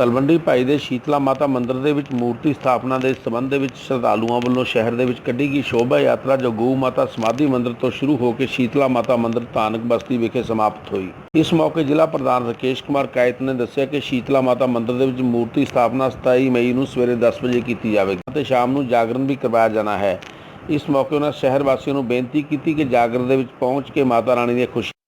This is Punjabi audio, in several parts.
ਤਲਵੰਡੀ ਭਾਈ ਦੇ ਸ਼ੀਤਲਾ ਮਾਤਾ ਮੰਦਿਰ ਦੇ ਵਿੱਚ ਮੂਰਤੀ ਸਥਾਪਨਾ ਦੇ ਸੰਬੰਧ ਦੇ ਵਿੱਚ ਸ਼ਰਧਾਲੂਆਂ ਵੱਲੋਂ ਸ਼ਹਿਰ ਦੇ ਵਿੱਚ ਕੱਢੀ ਗਈ ਸ਼ੋਭਾ ਯਾਤਰਾ, ਜੋ ਗਊ ਮਾਤਾ ਸਮਾਧੀ ਮੰਦਿਰ ਤੋਂ ਸ਼ੁਰੂ ਹੋ ਕੇ ਸ਼ੀਤਲਾ ਮਾਤਾ ਮੰਦਿਰ ਧਾਨਕ ਬਸਤੀ ਵਿਖੇ ਸਮਾਪਤ ਹੋਈ। ਇਸ ਮੌਕੇ ਜ਼ਿਲ੍ਹਾ ਪ੍ਰਧਾਨ ਰਕੇਸ਼ ਕੁਮਾਰ ਕਾਇਤ ਨੇ ਦੱਸਿਆ ਕਿ ਸ਼ੀਤਲਾ ਮਾਤਾ ਮੰਦਿਰ ਦੇ ਵਿੱਚ ਮੂਰਤੀ ਸਥਾਪਨਾ 27 ਮਈ ਨੂੰ ਸਵੇਰੇ 10 ਵਜੇ ਕੀਤੀ ਜਾਵੇਗੀ ਅਤੇ ਸ਼ਾਮ ਨੂੰ ਜਾਗਰਣ ਵੀ ਕਰਵਾਇਆ ਜਾਣਾ ਹੈ। ਇਸ ਮੌਕੇ ਉਹਨਾਂ ਸ਼ਹਿਰ ਵਾਸੀਆਂ ਨੂੰ ਬੇਨਤੀ ਕੀਤੀ ਕਿ ਜਾਗਰਣ ਦੇ ਵਿੱਚ ਪਹੁੰਚ ਕੇ ਮਾਤਾ ਰਾਣੀ ਦੀਆਂ ਖੁਸ਼ੀਆਂ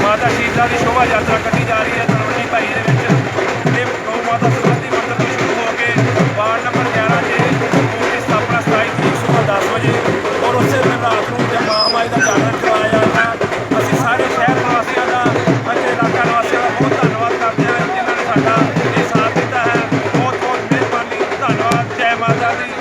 ਮਾਤਾ ਸ਼ੀਤਾ ਦੀ ਸ਼ੋਭਾ ਯਾਤਰਾ ਕੱਢੀ ਜਾ ਰਹੀ ਹੈ। ਤਲਵੰਡੀ ਭਾਈ ਦੇ ਵਿੱਚ ਤੇ ਗਊ ਮਾਤਾ ਸੰਬੰਧੀ ਮੰਦਰ ਤੋਂ ਸ਼ੁਰੂ ਹੋ ਕੇ ਵਾਰਡ ਨੰਬਰ 11 'ਚ ਮੂਲ ਦੀ ਸਥਾਪਨਾ 27 ਤਰੀਕ ਸਵੇਰ 10 ਵਜੇ। ਔਰ ਉਸੇ ਦਿਨ ਰਾਤ ਨੂੰ ਮਾਂ ਮਹਾਮਾਈ ਦਾ ਜਾਗਰਣ ਕਰਵਾਇਆ ਜਾਂਦਾ ਅਸੀਂ ਸਾਰੇ ਸ਼ਹਿਰ ਵਾਸੀਆਂ ਦਾ ਅਤੇ ਇਲਾਕਾ ਵਾਸੀਆਂ ਦਾ ਬਹੁਤ ਧੰਨਵਾਦ ਕਰਦੇ ਹਾਂ ਜਿਨ੍ਹਾਂ ਨੇ ਸਾਡਾ ਇਹ ਸਾਥ ਦਿੱਤਾ ਹੈ। ਬਹੁਤ ਬਹੁਤ ਮਿਹਰਬਾਨੀ, ਧੰਨਵਾਦ, ਜੈ ਮਾਤਾ ਦੀ।